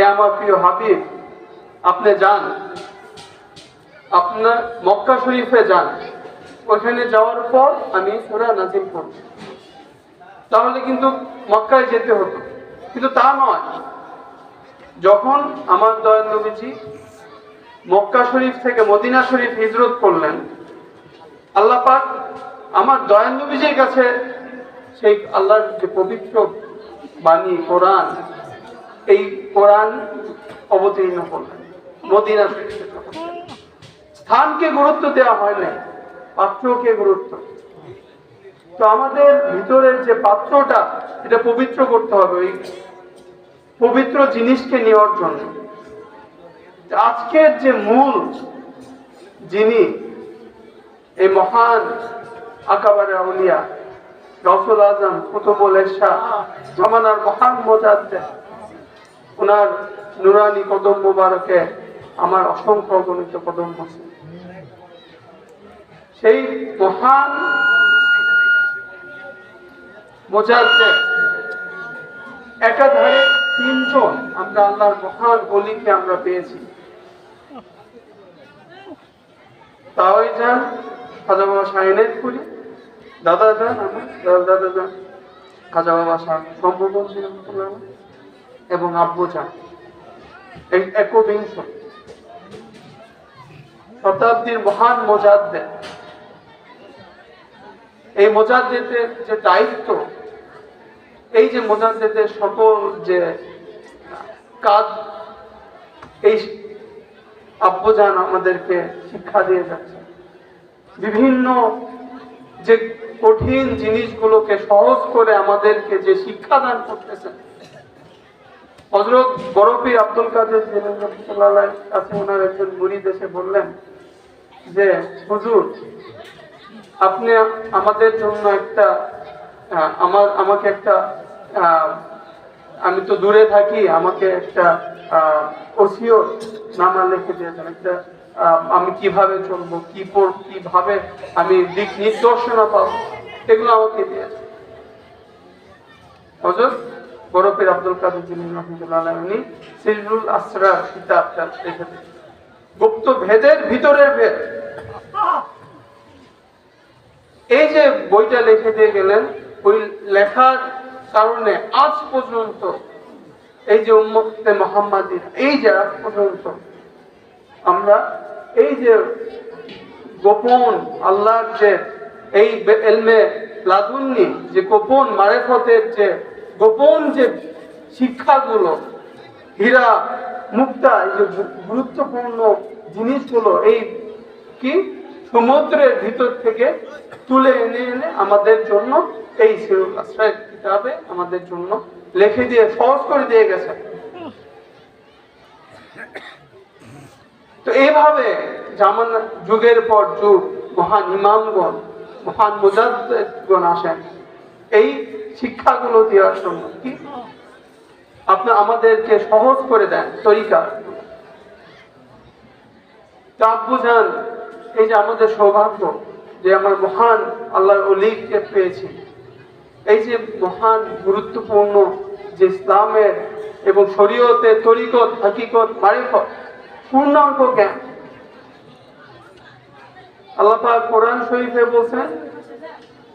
হে আমার প্রিয় হাবিব, আপনি যান। আপনার মক্কা শরীফে যান। ওখানে যাওয়ার পর আমি সুরা নাজিম করব তাহলে কিন্তু মক্কায় যেতে হতো। কিন্তু তা নয়। যখন আমার দয়াল মক্কা শরীফ থেকে মদিনা শরীফ হিজরত করলেন, আল্লাহ পাক আমার দয়াল কাছে সেই আল্লাহর যে পবিত্র বাণী, কোরআন, এই কোরআন অবতীর্ণ করলেন। মদিনা স্থানকে গুরুত্ব দেওয়া হয় না পাত্রকে গুরুত্ব। তো আমাদের ভিতরের যে পাত্রটা, এটা পবিত্র করতে হবে ওই পবিত্র জিনিসকে নেওয়ার জন্য। আজকের যে মূল যিনি এই মহান আকাবারে আউলিয়া, রসুল আজম, কুতুবুল এরশা জমানার মহান মোজাদ্দে ওনার নুরানি কদম মুবারকে আমার অসংখ্য গণিত কদম বসে সেই মহান মোজাদ্দে একাধারে তিনজন আমরা আল্লাহর মহান অলিকে আমরা পেয়েছি। তাওই যান, খাজা বাবা শাহিনের করি দাদা যান আমার, দাদা যান, খাজা বাবা শাহ সম্ভবন এবং আব্বু যান এই একবিংশ শতাব্দীর মহান মোজাদ্দে এই মোজাদ্দেদের যে দায়িত্ব, এই যে মোজাদ্দেদের সকল যে কাজ, এই আব্বুজান আমাদেরকে শিক্ষা দিয়ে যাচ্ছে। বিভিন্ন যে কঠিন জিনিসগুলোকে সহজ করে আমাদেরকে যে শিক্ষা দান করতেছেন হজরত বরফির আব্দুল কাদের কাছে ওনার একজন মুরিদ এসে বললেন যে, হুজুর, আপনি আমাদের জন্য একটা আমার, আমাকে একটা আমি তো দূরে থাকি, আমাকে একটা ওসিও নামা লিখে দিয়েছেন একটা আমি কীভাবে চলবো, কি পর, কীভাবে আমি দিক নির্দেশনা পাবো, এগুলো আমাকে দিয়েছে হজরত বরফের আব্দুল কাদের যিনি রহমতুল্লাহ উনি সিজরুল আসরার কিতাবটা লিখে গুপ্ত ভেদের ভিতরের ভেদ। এই যে বইটা লিখে দিয়ে গেলেন, ওই লেখার কারণে আজ পর্যন্ত এই যে উম্মতে মোহাম্মদীর এই যে আজ পর্যন্ত আমরা এই যে গোপন আল্লাহর যে এই এলমে লাদুন্নি, যে গোপন মারেফতের যে গোপন যে শিক্ষাগুলো, হীরা, মুক্তা, এই যে গুরুত্বপূর্ণ জিনিসগুলো, এই কি সমুদ্রের ভিতর থেকে তুলে এনে এনে আমাদের জন্য, এই সিরুল আশ্রয় কিতাবে আমাদের জন্য লিখে দিয়ে, সহজ করে দিয়ে গেছে। তো এইভাবে জামান যুগের পর যুগ, মহান ইমামগণ, মহান মুজাদ্দিদগণ আসেন। এই শিক্ষাগুলো দেওয়ার জন্য কি আপনি আমাদেরকে সহজ করে দেন, তরিকা। আব্বু যান এই যে আমাদের সৌভাগ্য যে আমার মহান আল্লাহর অলিকে পেয়েছি। এই যে মহান, গুরুত্বপূর্ণ যে ইসলামের এবং শরীয়তে তরিকত, হাকিকত, মারিফত, পূর্ণাঙ্গ জ্ঞান। আল্লাহ কোরআন শরীফে বলছেন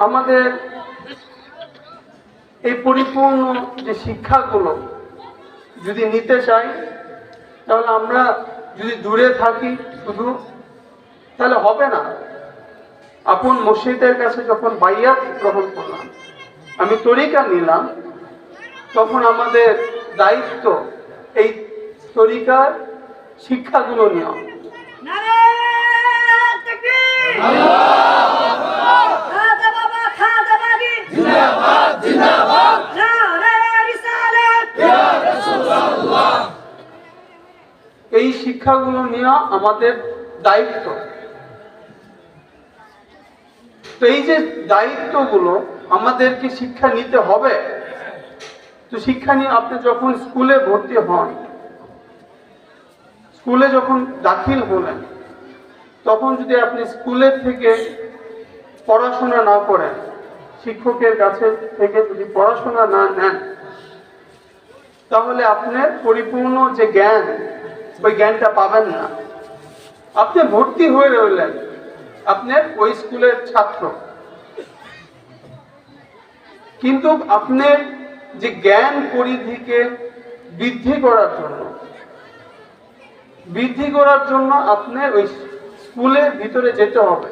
আমাদের এই পরিপূর্ণ যে শিক্ষাগুলো যদি নিতে চাই তাহলে আমরা যদি দূরে থাকি শুধু তাহলে হবে না। আপন মসজিদের কাছে যখন বাইয়াত গ্রহণ করলাম আমি তরিকা নিলাম তখন আমাদের দায়িত্ব এই তরিকার শিক্ষাগুলো নেওয়া। নারায়ণ তাকবীর খাজা বাবা খাজা বাগি জিন্দাবাদ জিন্দাবাদ নারায়ণ রিসালাত ইয়া রাসূলুল্লাহ এই শিক্ষাগুলো নেওয়া আমাদের দায়িত্ব। তো এই যে দায়িত্বগুলো আমাদেরকে শিক্ষা নিতে হবে, তো শিক্ষা নিয়ে আপনি যখন স্কুলে ভর্তি হন, স্কুলে যখন দাখিল হলেন, তখন যদি আপনি স্কুলের থেকে পড়াশোনা না করেন, শিক্ষকের কাছে থেকে যদি পড়াশোনা না নেন, তাহলে আপনার পরিপূর্ণ যে জ্ঞান ওই জ্ঞানটা পাবেন না। আপনি ভর্তি হয়ে রইলেন আপনার ওই স্কুলের ছাত্র। কিন্তু আপনার যে জ্ঞান পরিধিকে বৃদ্ধি করার জন্য, বৃদ্ধি করার জন্য আপনি ওই স্কুলের ভিতরে যেতে হবে।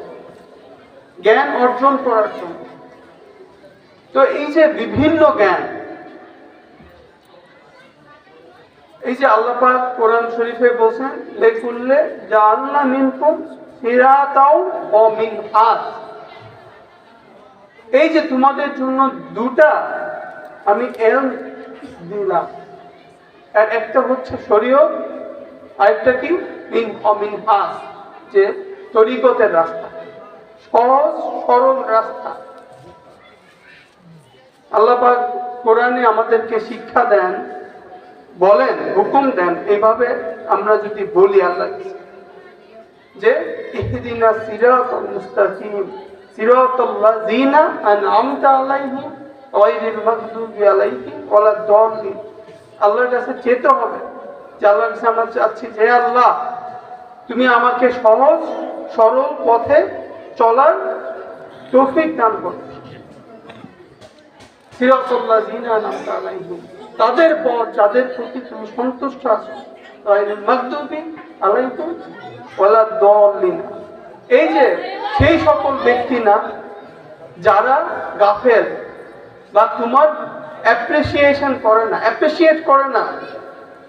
জ্ঞান অর্জন করার জন্য। তো এই যে বিভিন্ন জ্ঞান এই যে আল্লাপাক কোরআন শরীফে বলছেন, লেকুল্লে জাআলনা মিনকুম সিরাতাও ও মিন এই যে তোমাদের জন্য দুটা আমি এল দিলাম। আর একটা হচ্ছে শরীয়ত, আরেকটা কি? মিন অমিন হাস যে তরিকতের রাস্তা। সহজ, সরল রাস্তা। আল্লাহ পাক কোরআনে আমাদেরকে শিক্ষা দেন বলেন, হুকুম দেন। এইভাবে আমরা যদি বলি আল্লাহ যে ইহদিনা সিরাতাল মুস্তাকিম সিরাতাল্লাযিনা আনআমতা আলাইহিম গায়রিল মাগদুবি আলাইহিম ওয়ালাদ দাল্লিন আল্লাহর কাছে চেতে হবে যে আল্লাহর কাছে আমরা চাচ্ছি যে আল্লাহ, তুমি আমাকে সহজ, সরল পথে চলার তৌফিক দান করো। সিরাতাল্লাযিনা আনআমতা আলাইহিম। তাদের পর যাদের প্রতি তুমি সন্তুষ্ট আছো এই যে সেই সকল ব্যক্তি না, যারা গাফেল বা তোমার অ্যাপ্রিসিয়েশন করে না অ্যাপ্রিসিয়েট করে না,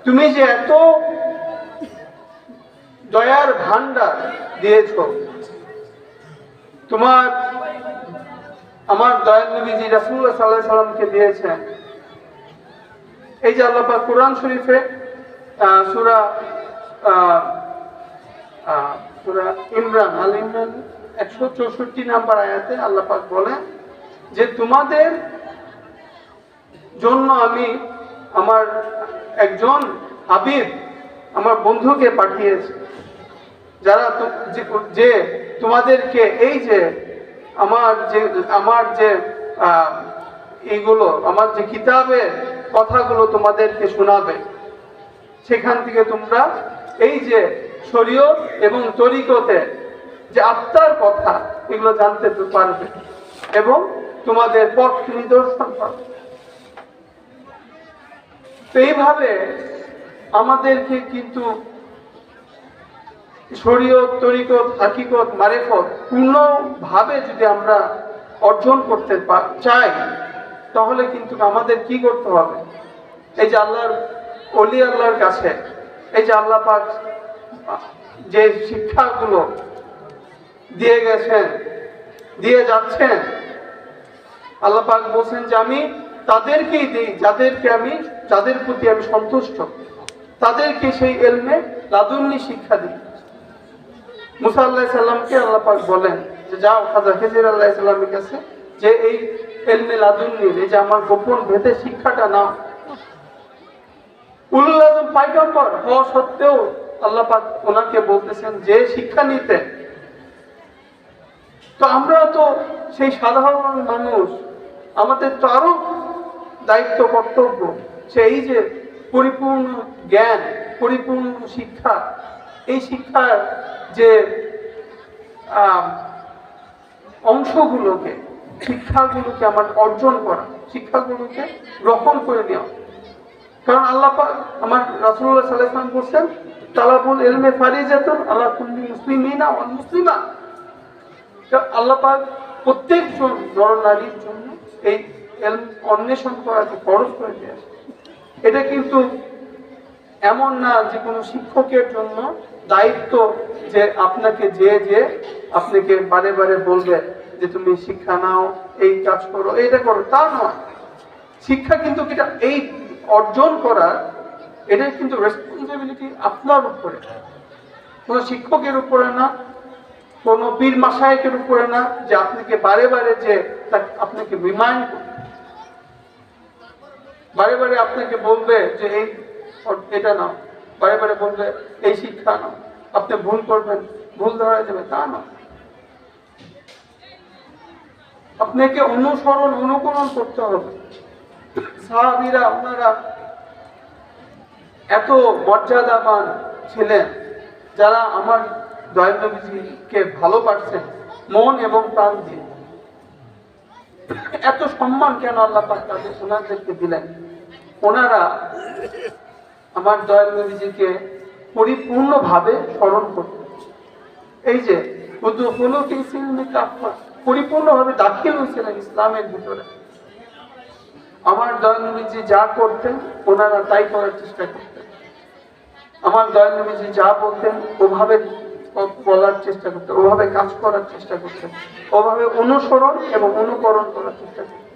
তুমি যে এত দয়ার ভান্ডার দিয়েছ, তোমার, আমার দয়াল নবীজি রাসুল্লাহ সাল্লাহ সাল্লামকে দিয়েছেন এই যে আল্লাহ কোরআন শরীফে সূরা আহ, ইমরান আল ইমরান একশো চৌষট্টি নাম্বার আয়াতে আল্লাহ পাক বলেন যে তোমাদের জন্য আমি আমার একজন হাবিব আমার বন্ধুকে পাঠিয়েছি। যারা যে- তোমাদেরকে এই যে আমার যে আমার যে এইগুলো আমার যে কিতাবের কথাগুলো তোমাদেরকে শোনাবে। সেখান থেকে তোমরা এই যে শরীয়ত এবং তরিকতে যে আত্মার কথা, এগুলো জানতে পারবে এবং তোমাদের পথ নিদর্শন পাবে এইভাবে আমাদেরকে কিন্তু শরীয়ত, তরিকত, হাকিকত, মারেফত পূর্ণভাবে যদি আমরা অর্জন করতে চাই তাহলে কিন্তু আমাদের কি করতে হবে? এই যে আল্লাহর অলি আল্লাহর কাছে, এই যে আল্লাহ পাক যে শিক্ষাগুলো দিয়ে গেছেন, দিয়ে যাচ্ছেন, আল্লাহ পাক বলছেন যে আমি তাদেরকেই দিই, যাদেরকে আমি, যাদের প্রতি আমি সন্তুষ্ট, তাদেরকে সেই এলমে লাদুন্নি শিক্ষা দিই। মুসা আল্লাহ সাল্লামকে আল্লাহ পাক বলেন যে, যাও, খাজা খেজির আল্লাহ সাল্লামের কাছে যে এই এলমে লাদুন্নির এই যে আমার গোপন ভেদে শিক্ষাটা উলুল আজম পাইগম্বর, হওয়া সত্ত্বেও আল্লাহ ওনাকে বলতেছেন যে শিক্ষা নিতে। তো আমরা তো সেই সাধারণ মানুষ, আমাদের তো আরও দায়িত্ব, কর্তব্য সেই যে পরিপূর্ণ জ্ঞান, পরিপূর্ণ শিক্ষা, এই শিক্ষার যে অংশগুলোকে শিক্ষাগুলোকে আমার অর্জন করা, শিক্ষাগুলোকে গ্রহণ করে নেওয়া। কারণ আল্লাহ আমার আলাইহি ওয়াসাল্লাম বলছেন, তালাবুল ইলমে ফারিজাতুন আলা কুল্লি মুসলিমিনা ওয়াল মুসলিমা। তো আল্লাহ পাক প্রত্যেকজন নর নারীর জন্য এই এলম অন্বেষণ করাকে খরচ করে দিয়েছে এটা কিন্তু এমন না যে কোনো শিক্ষকের জন্য দায়িত্ব যে আপনাকে যে যে আপনাকে বারে বারে বলবে। যে তুমি শিক্ষা নাও, এই কাজ করো, এইটা করো, তা নয়। শিক্ষা কিন্তু এটা, এই অর্জন করার এটা কিন্তু রেসপন্সিবিলিটি আপনার উপরে। কোনো শিক্ষকের উপরে না, কোনো পীর মাসায়কের উপরে না, যে আপনাকে বারে বারে যে আপনাকে রিমাইন্ড বারে বারে আপনাকে বলবে যে এই, এটা নাও। বারে বারে বলবে, এই শিক্ষা নাও। আপনি ভুল করবেন, ভুল ধরা যাবে, তা না আপনাকে অনুসরণ, অনুকরণ করতে হবে। সাহাবিরা ওনারা এত মর্যাদাবান ছিলেন যারা আমার দয়ানবীজিকে ভালোবাসছেন মন এবং প্রাণ দিয়ে। এত সম্মান কেন আল্লাহ পাক তাদের ওনাদেরকে দিলেন? ওনারা আমার দয়ানবীজিকে পরিপূর্ণভাবে স্মরণ করতেন। এই যে উদ্দুখুলু ফি সিলমি কাফা পরিপূর্ণভাবে দাখিল হয়েছিলেন ইসলামের ভিতরে। আমার দয়ানবীজি যা করতেন, ওনারা তাই করার চেষ্টা করতেন। আমার দয়ানবীজি যা বলতেন, ওভাবে বলার চেষ্টা করতেন, ওভাবে কাজ করার চেষ্টা করতেন, ওভাবে অনুসরণ এবং অনুকরণ করার চেষ্টা করতেন।